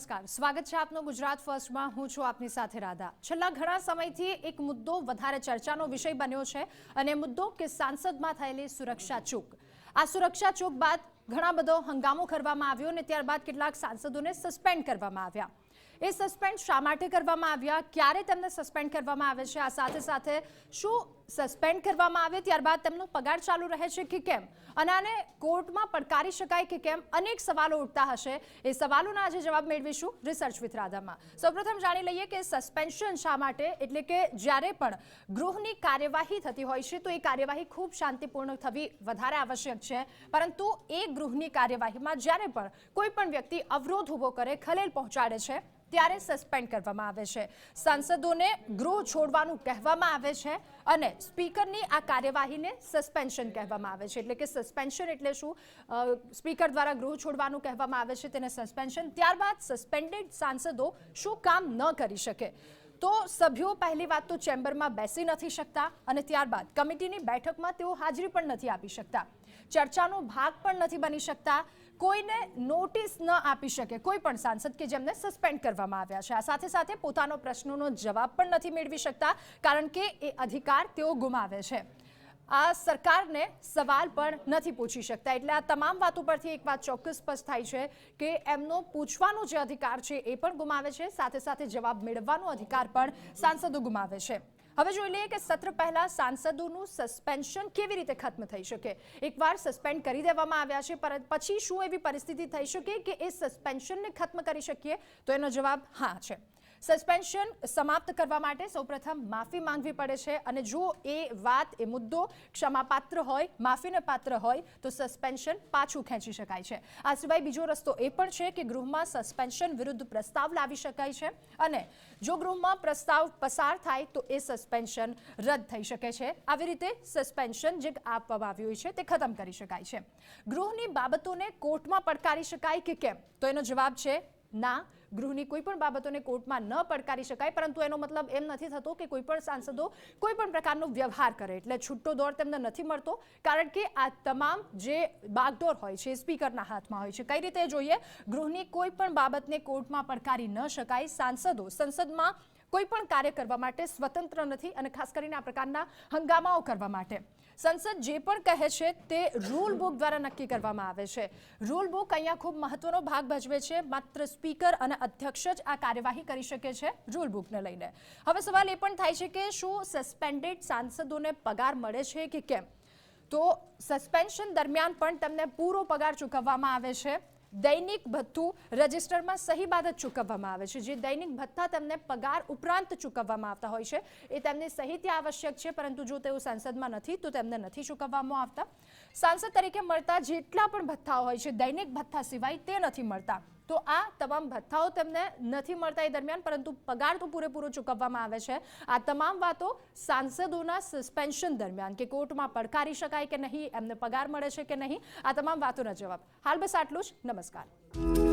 નમસ્કાર. સ્વાગત છે આપનો ગુજરાત ફર્સ્ટમાં. હું છું આપની સાથે રાધા. છેલ્લા ઘણા સમયથી એક મુદ્દો વધારે ચર્ચાનો વિષય બન્યો છે અને મુદ્દો કે સાંસદમાં થયેલી સુરક્ષા ચૂક. આ સુરક્ષા ચૂક બાદ ઘણા બધો હંગામો કરવામાં આવ્યો અને ત્યારબાદ કેટલાક સાંસદોને સસ્પેન્ડ કરવામાં આવ્યા. એ સસ્પેન્ડ શા માટે કરવામાં આવ્યા? ક્યારે તેમને સસ્પેન્ડ કરવામાં આવે છે? આ સાથે સાથે શું સસ્પેન્ડ કરવામાં આવે ત્યારબાદ તેમનો પગાર ચાલુ રહે છે કે કેમ? અને આને કોર્ટમાં પડકારી શકાય કે કેમ? અનેક સવાલો ઉઠતા હશે. એ સવાલોના આજે જવાબ મેળવીશું રિસર્ચ વિથ રાધામાં. સૌપ્રથમ જાણી લઈએ કે સસ્પેન્શન શા માટે? એટલે કે જ્યારે પણ ગૃહની કાર્યવાહી થતી હોય છે, તો એ કાર્યવાહી ખૂબ શાંતિપૂર્ણ થવી વધારે આવશ્યક છે. પરંતુ એ ગૃહની કાર્યવાહીમાં જ્યારે પણ કોઈ પણ વ્યક્તિ અવરોધ ઊભો કરે, ખલેલ પહોંચાડે છે, ત્યારે સસ્પેન્ડ કરવામાં આવે છે. સાંસદોને ગૃહ છોડવાનું કહેવામાં આવે છે અને સ્પીકરની આ કાર્યવાહીને સસ્પેન્શન કહેવામાં આવે છે. એટલે કે સસ્પેન્શન એટલે શું? સ્પીકર દ્વારા ગૃહ છોડવાનું કહેવામાં આવે છે, તેને સસ્પેન્શન. ત્યારબાદ સસ્પેન્ડેડ સાંસદો શું કામ ન કરી શકે? તો સભ્યો પહેલી વાત તો ચેમ્બરમાં બેસી નથી શકતા અને ત્યારબાદ કમિટીની બેઠકમાં તેઓ હાજરી પણ નથી આપી શકતા. ચર્ચાનો ભાગ પણ નથી બની શકતા. કોઈને નોટિસ ન આપી શકે, કોઈ પણ સાંસદ કે જેમને સસ્પેન્ડ કરવામાં આવ્યા છે. આ સાથે સાથે પોતાનો પ્રશ્નોનો જવાબ પણ નથી મેળવી શકતા, કારણ કે એ અધિકાર તેઓ ગુમાવે છે. આ સરકારને સવાલ પણ નથી પૂછી શકતા. એટલે આ તમામ વાતો પરથી એક વાત ચોક્કસ સ્પષ્ટ થાય છે કે એમનો પૂછવાનો જે અધિકાર છે એ પણ ગુમાવે છે, સાથે સાથે જવાબ મેળવવાનો અધિકાર પણ સાંસદો ગુમાવે છે. હવે જોઈ લઈએ કે સત્ર પહેલા સાંસદોનું સસ્પેન્શન કેવી રીતે ખત્મ થઈ શકે? એકવાર સસ્પેન્ડ કરી દેવામાં આવ્યા છે પછી શું એવી પરિસ્થિતિ થઈ શકે કે એ સસ્પેન્શનને ખત્મ કરી શકીએ? તો એનો જવાબ હા છે. સસ્પેન્શન સમાપ્ત કરવા માટે સૌપ્રથમ માફી માંગવી પડે છે અને જો એ વાત, એ મુદ્દો ક્ષમાપાત્ર હોય, માફીને પાત્ર હોય, તો સસ્પેન્શન પાછું ખેંચી શકાય છે. આ સિવાય બીજો રસ્તો એ પણ છે કે ગૃહમાં સસ્પેન્શન વિરુદ્ધ પ્રસ્તાવ લાવી શકાય છે અને જો ગૃહમાં પ્રસ્તાવ પસાર થાય તો એ સસ્પેન્શન રદ થઈ શકે છે. આવી રીતે સસ્પેન્શન જે આપવામાં આવ્યું છે તે ખતમ કરી શકાય છે. ગૃહની બાબતોને કોર્ટમાં પડકારી શકાય કે કેમ? તો એનો જવાબ છે ના ગૃહની કોઈ પણ બાબતોને કોર્ટમાં ન પડકારી શકાય, પરંતુ એનો મતલબ એમ નથી થતો કે કોઈ પણ સાંસદો કોઈ પણ પ્રકારનો વ્યવહાર કરે. એટલે છૂટો દોર તેમને નથી મળતો, કારણ કે આ તમામ જે બાગડોર હોય છે, સ્પીકરના હાથમાં હોય છે, કઈ રીતે જોઈએ? ગૃહની કોઈ પણ બાબતને કોર્ટમાં પડકારી ન શકાય. સાંસદો, સંસદમાં કોઈ પણ કાર્ય કરવા માટે સ્વતંત્ર નથી અને ખાસ કરીને આ પ્રકારના હંગામાઓ કરવા માટે. સંસદ જે પણ કહે છે તે રૂલ બુક દ્વારા નક્કી કરવામાં આવે છે. રૂલ બુક અહીંયા ખૂબ મહત્વનો ભાગ ભજવે છે. માત્ર સ્પીકર અને અધ્યક્ષ જ આ કાર્યવાહી કરી શકે છે રૂલ બુકને લઈને. હવે સવાલ એ પણ થાય છે કે શું સસ્પેન્ડેડ સાંસદોને પગાર મળે છે કે કેમ? તો સસ્પેન્શન દરમિયાન પણ તેમને પૂરો પગાર ચૂકવવામાં આવે છે. દૈનિક ભથ્થું રજિસ્ટરમાં સહી બાદ જ ચૂકવવામાં આવે છે. જે દૈનિક ભથ્થા તેમને પગાર ઉપરાંત ચૂકવવામાં આવતા હોય છે. એ તેમની સહી ત્યાં આવશ્યક છે, પરંતુ જો તેઓ સંસદમાં નથી, તો તેમને નથી ચૂકવવામાં આવતા. સાંસદ તરીકે મળતા જેટલા પણ ભથ્થાઓ હોય છે, દૈનિક ભથ્થા સિવાય તે નથી મળતા. તો આ તમામ ભથ્થાઓ તેમને નથી મળતા એ દરમિયાન, પરંતુ પગાર તો પૂરેપૂરો ચૂકવવામાં આવે છે. આ તમામ વાતો સાંસદોના સસ્પેન્શન દરમિયાન કે કોર્ટમાં પડકારી શકાય કે નહીં, એમને પગાર મળે છે કે નહીં, આ તમામ વાતોના જવાબ. હાલ બસ આટલું જ. નમસ્કાર.